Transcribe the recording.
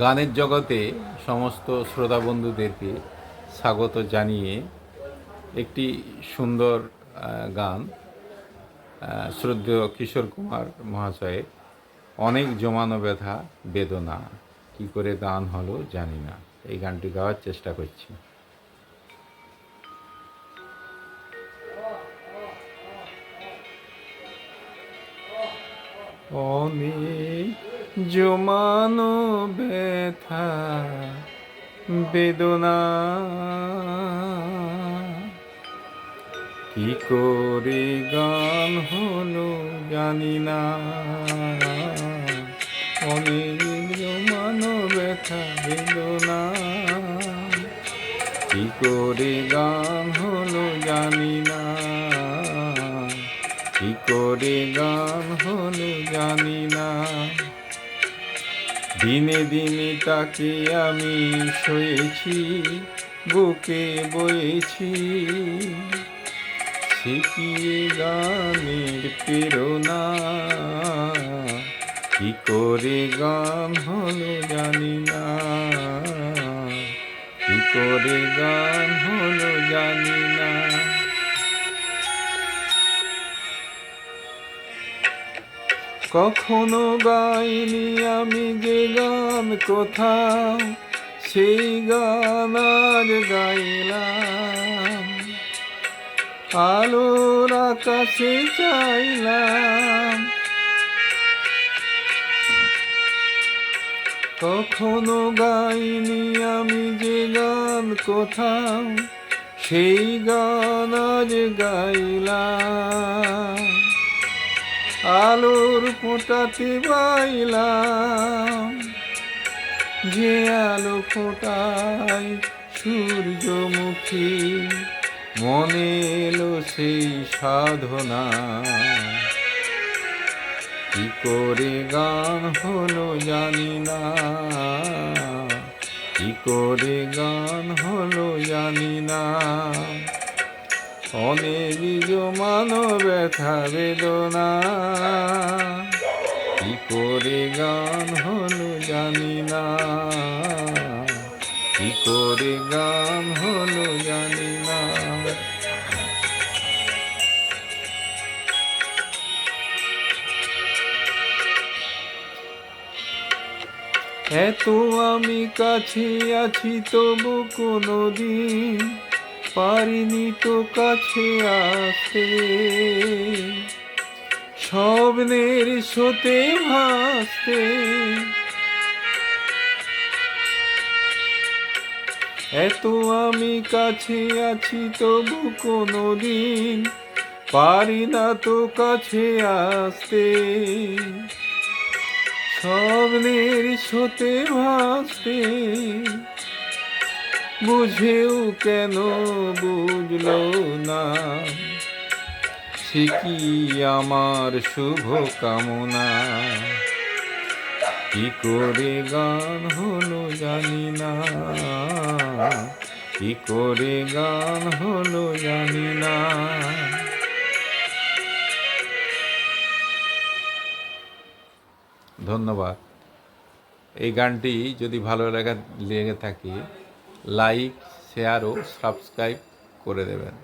গানের জগতে সমস্ত শ্রোতা বন্ধুদেরকে স্বাগত জানিয়ে একটি সুন্দর গান শ্রদ্ধেয় কিশোর কুমার মহাশয়ের অনেক জমানো ব্যথা, বেদনা, কি করে গান হলো জানি না। এই গানটি গাওয়ার চেষ্টা করছি। অনেক জমানো ব্যথা বেদনা। কি করে গান হলো জানি না। অনেক জমানো ব্যথা বেদনা। কি করে গান হলো জানি না। কি করে গান হলো জানি দিনে দিনে তাকে আমি শুয়েছি বুকে বয়েছি। কি গানের প্রেরণা? কি করে গান হলো জানি না। কি করে গান হলো কখনো গাইনি আমি যে গান কোথাও সেই গান আজ গাইলাম। আলোর আকাশে চাইলাম। কখনো গাইনি আমি যে গান কোথাও সেই গান আজ গাইলাম। আলোর ফোটাতে বাইলাম। যে আলো ফোটায় সূর্যমুখী, মনে এলো সেই সাধনা। কি করে গান হলো জানি না। কি করে গান হলো জানি না। অনেক জমানো ব্যথা বেদনা। কি করে গান হলো জানি না। কি করে গান হলো জানি না। এত আমি কাছে আছি তবু কোনো দিন পারিনি তো কাছে আসতে। স্বপ্নের সোতে ভাসতে। এত আমি কাছে আছি তবু কোনো দিন পারি না তো কাছে আসতে। স্বপ্নের সোতে ভাসতে। বুঝেও কেন বুঝলো না? সে কি আমার শুভ কামনা। কি করে গান হলো জানি না। কি করে গান হলো জানি না। ধন্যবাদ। এই গানটি যদি ভালো লাগা লেগে থাকে লাইক শেয়ার ও সাবস্ক্রাইব করে দেবেন।